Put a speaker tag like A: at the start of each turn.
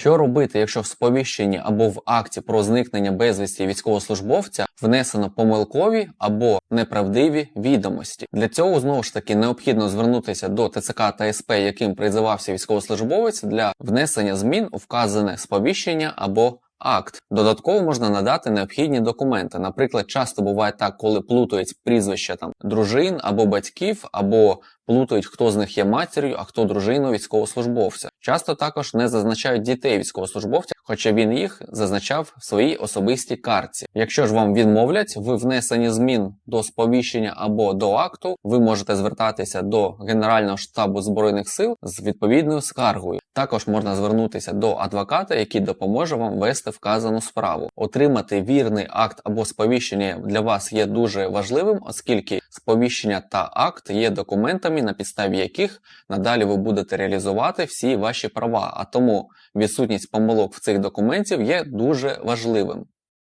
A: Що робити, якщо в сповіщенні або в акті про зникнення безвісті військовослужбовця внесено помилкові або неправдиві відомості? Для цього знову ж таки необхідно звернутися до ТЦК та СП, яким призивався військовослужбовець, для внесення змін у вказане сповіщення або акт. Додатково можна надати необхідні документи. Наприклад, часто буває так, коли плутають прізвища там дружин або батьків, або плутають, хто з них є матір'ю, а хто дружиною військовослужбовця. Часто також не зазначають дітей військовослужбовця, хоча він їх зазначав в своїй особистій картці. Якщо ж вам відмовлять в внесенні змін до сповіщення або до акту, ви можете звертатися до Генерального штабу збройних сил з відповідною скаргою. Також можна звернутися до адвоката, який допоможе вам вести вказану справу. Отримати вірний акт або сповіщення для вас є дуже важливим, оскільки сповіщення та акт є документами, на підставі яких надалі ви будете реалізувати всі ваші права. А тому відсутність помилок в цих документів є дуже важливим.